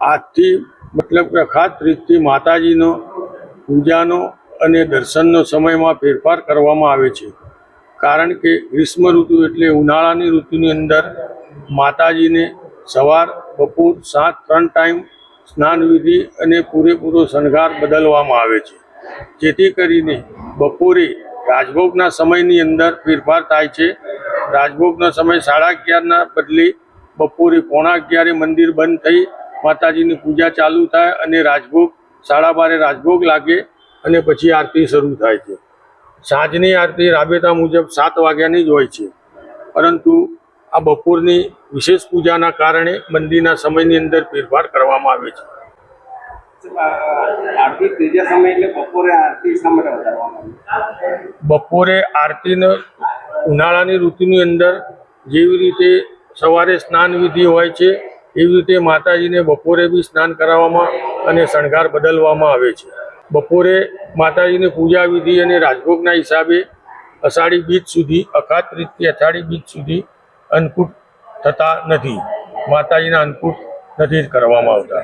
আটটি મતલબ કે ખાસ રીતથી માતાજીનો, પૂજાનો અને દર્શનનો સમયમાં ફેરફાર કરવામાં આવે છે. કારણ કે ગ્રીષ્મ ઋતુ એટલે ઉનાળાની ઋતુની અંદર માતાજીને સવાર, બપોર સાત ત્રણ ટાઈમ સ્નાન વિધિ અને પૂરેપૂરો શણગાર બદલવામાં આવે છે. જેથી કરીને બપોરે રાજભોગના સમયની અંદર ફેરફાર થાય છે. રાજભોગનો સમય સાડા અગિયારના બદલે બપોરે પોણા અગિયારે મંદિર બંધ થઈ માતાજીની પૂજા ચાલુ થાય અને રાજભોગ સાડા બારે રાજભોગ લાગે અને પછી આરતી શરૂ થાય છે. સાંજની આરતી રાબેતા મુજબ સાત વાગ્યાની જ હોય છે. પરંતુ આ બપોરની વિશેષ પૂજાના કારણે મંદિરના સમયની અંદર ફેરફાર કરવામાં આવે છે? બપોરે આરતીનો ઉનાળાની ઋતુની અંદર જેવી રીતે સવારે સ્નાન વિધિ હોય છે એવી રીતે માતાજીને બપોરે બી સ્નાન કરાવવામાં અને શણગાર બદલવામાં આવે છે. બપોરે માતાજીની પૂજા વિધિ અને રાજભોગના હિસાબે અષાઢી બીજ સુધી, અખાત રીતથી અષાઢી બીજ સુધી અન્નકૂટ થતા નથી. માતાજીના અન્નકૂટ નથી કરવામાં આવતા.